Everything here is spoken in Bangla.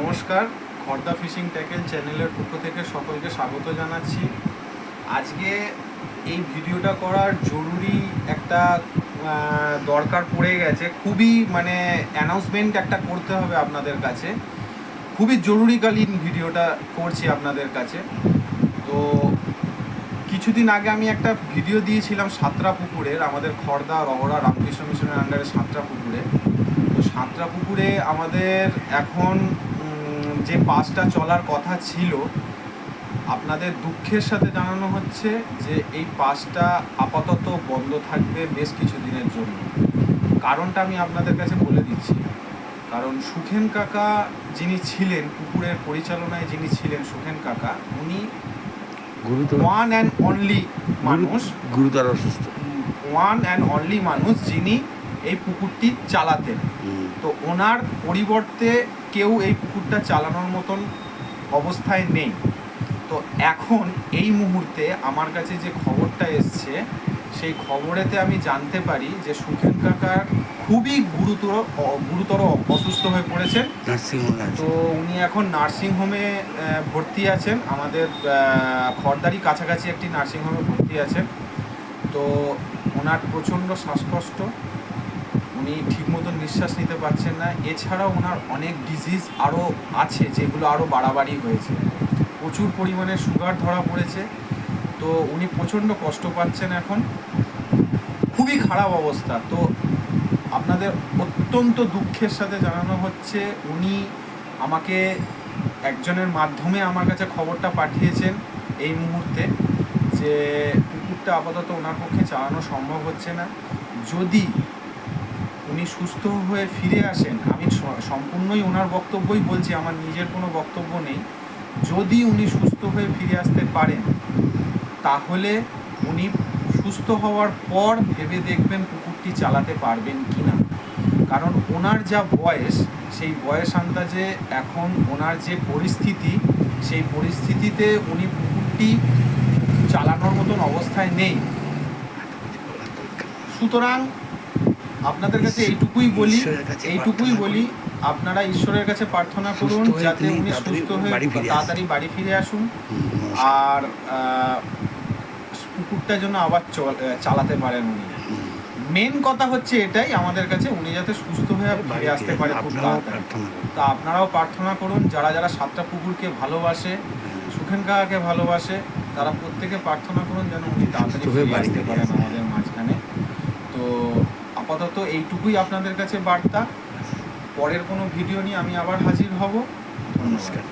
নমস্কার, খর্দা ফিশিং ট্যাকেল চ্যানেলের পক্ষ থেকে সকলকে স্বাগত জানাচ্ছি। আজকে এই ভিডিওটা করার জরুরি একটা দরকার পড়ে গেছে। খুবই মানে অ্যানাউন্সমেন্ট একটা করতে হবে আপনাদের কাছে। খুবই জরুরিকালীন ভিডিওটা করছি আপনাদের কাছে। তো কিছুদিন আগে আমি একটা ভিডিও দিয়েছিলাম সাঁতরা পুকুরের, আমাদের খর্দা রহরা রামকৃষ্ণ মিশনের আন্ডারে সাঁতরা পুকুরে। তো সাঁতরা পুকুরে আমাদের এখন যে পাসটা চলার কথা ছিল আপনাদের দুঃখের সাথে জানানো হচ্ছে যে এই পাসটা আপাতত বন্ধ থাকবে বেশ কিছু দিনের জন্য। কারণটা আমি আপনাদের কাছে বলে দিচ্ছি। কারণ সুখেন কাকা যিনি ছিলেন পুকুরের পরিচালনায় যিনি ছিলেন সুখেন কাকা উনি ওয়ান অ্যান্ড অনলি মানুষ। গুরুতর অসুস্থ। ওয়ান অ্যান্ড অনলি মানুষ যিনি এই পুকুরটি চালাতেন। তো ওনার পরিবর্তে কেউ এই পুকুরটা চালানোর মতন অবস্থায় নেই। তো এখন এই মুহূর্তে আমার কাছে যে খবরটা এসছে সেই খবরেতে আমি জানতে পারি যে সুখেন কাকার খুবই গুরুতর গুরুতর অসুস্থ হয়ে পড়েছেন। তো উনি এখন নার্সিংহোমে ভর্তি আছেন। আমাদের আহ, খড়দারি কাছাকাছি একটি নার্সিংহোমে ভর্তি আছেন। তো ওনার প্রচণ্ড শ্বাসকষ্ট। উনি ঠিক মতন নিঃশ্বাস নিতে পারছেন না। এছাড়াও ওনার অনেক ডিজিজ আরও আছে, যেগুলো আরও বাড়াবাড়ি হয়েছে। প্রচুর পরিমাণে সুগার ধরা পড়েছে। তো উনি প্রচণ্ড কষ্ট পাচ্ছেন এখন। খুবই খারাপ অবস্থা। তো আপনাদের অত্যন্ত দুঃখের সাথে জানানো হচ্ছে, উনি আমাকে একজনের মাধ্যমে আমার কাছে খবরটা পাঠিয়েছেন এই মুহূর্তে যে কুকুরটা আপাতত ওনার পক্ষে চালানো সম্ভব হচ্ছে না। যদি উনি সুস্থ হয়ে ফিরে আসেন, আমি সম্পূর্ণই ওনার বক্তব্যই বলছি, আমার নিজের কোনো বক্তব্য নেই। যদি উনি সুস্থ হয়ে ফিরে আসতে পারেন, তাহলে উনি সুস্থ হওয়ার পর ভেবে দেখবেন কুকুরটি চালাতে পারবেন কি না কারণ ওনার যা বয়স, সেই বয়স আন্দাজে এখন ওনার যে পরিস্থিতি, সেই পরিস্থিতিতে উনি পুকুরটি চালানোর মতন অবস্থায় নেই। সুতরাং আপনাদের কাছে এইটুকুই বলি এইটুকুই বলি আপনারা ঈশ্বরের কাছে প্রার্থনা করুন যাতে উনি সুস্থ হয়ে। তাড়াতাড়ি বাড়ি ফিরে আসুন। আর কুকুরটা যেন আবার চল- চালাতে পারেন উনি। মেন কথা হচ্ছে এটাই আমাদের কাছে উনি যাতে সুস্থ হয়ে বাড়ি ফিরে আসতে পারে খুব তা আপনারাও প্রার্থনা করুন যারা যারা সাতটা কুকুরকে ভালোবাসে সুখেন কাকাকে ভালোবাসে তারা প্রত্যেকে প্রার্থনা করুন যেন উনি তাড়াতাড়ি হয়ে ফিরে আসতে পারেন আমাদের মাঝখানে। তো আপাতত এইটুকুই আপনাদের কাছে বার্তা। পরের কোনো ভিডিও নিয়ে আমি আবার হাজির হব। নমস্কার।